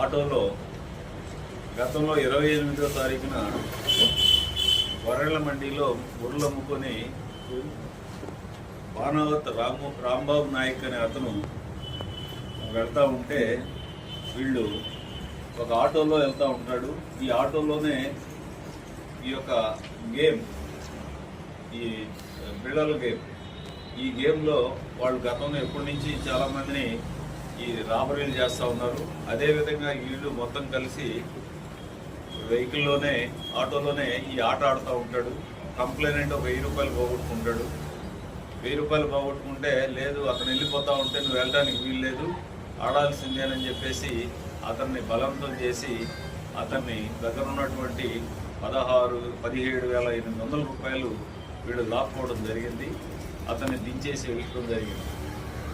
ఆటోలో గతంలో ఇరవై ఎనిమిదో తారీఖున వరళ్ళ మండిలో గుడ్లు అమ్ముకొని బాణావత్ రాము రాంబాబు నాయక్ అనే అతను వెళ్తూ ఉంటే వీళ్ళు ఒక ఆటోలో వెళ్తూ ఉంటాడు. ఈ ఆటోలోనే ఈ యొక్క గేమ్ ఈ బిళ్ళల గేమ్. ఈ గేమ్లో వాళ్ళు గతంలో ఎప్పటి నుంచి చాలామందిని ఈ రాబరీలు చేస్తూ ఉన్నారు. అదేవిధంగా వీళ్ళు మొత్తం కలిసి వెహికల్లోనే ఆటోలోనే ఈ ఆట ఆడుతూ ఉంటాడు. కంప్లైనెంట్ ఒక వెయ్యి రూపాయలు పోగొట్టుకుంటాడు. వెయ్యి రూపాయలు పోగొట్టుకుంటే లేదు అతను వెళ్ళిపోతా ఉంటే నువ్వు వెళ్ళడానికి వీలు లేదు. ఆడాల్సిందేనని చెప్పేసి అతన్ని బలవంతం చేసి అతన్ని దగ్గర ఉన్నటువంటి పదహారు పదిహేడు వేల ఎనిమిది వందల రూపాయలు వీళ్ళు లాక్కోవడం జరిగింది. అతన్ని దించేసి వెళ్ళడం జరిగింది.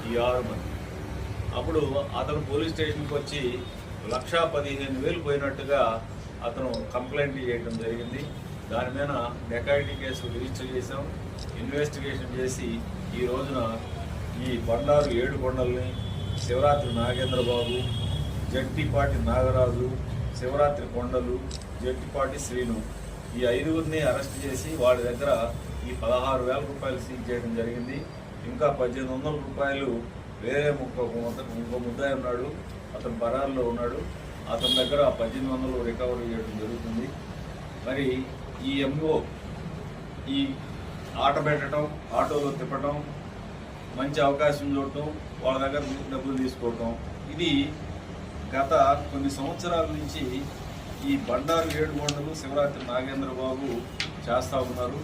ఈ ఆరు మంది. అప్పుడు అతను పోలీస్ స్టేషన్కి వచ్చి లక్షా పదిహేను వేలు పోయినట్టుగా అతను కంప్లైంట్ చేయడం జరిగింది. దాని మీద డెకాయిటీ కేసు రిజిస్టర్ చేశాం. ఇన్వెస్టిగేషన్ చేసి ఈ రోజున ఈ బండారు ఏడు కొండల్ని శివరాత్రి నాగేంద్రబాబు జట్టిపాటి నాగరాజు శివరాత్రి కొండలు జట్టిపాటి శ్రీను ఈ ఐదుగురిని అరెస్ట్ చేసి వాడి దగ్గర ఈ పదహారు వేల రూపాయలు సీజ్ చేయడం జరిగింది. ఇంకా పద్దెనిమిది వందల రూపాయలు వేరే ముక్క ఇంకో ముద్దాయి ఉన్నాడు. అతను బరార్లో ఉన్నాడు. అతని దగ్గర పద్దెనిమిది వందలు రికవరీ చేయడం జరుగుతుంది. మరి ఈ ఎంఓ ఈ ఆట పెట్టడం ఆటోలో తిప్పటం మంచి అవకాశం చూడటం వాళ్ళ దగ్గర డబ్బులు తీసుకోవటం ఇది గత కొన్ని సంవత్సరాల నుంచి ఈ బండారు ఏడు కొండలు శివరాత్రి నాగేంద్ర బాబు చేస్తూ ఉన్నారు.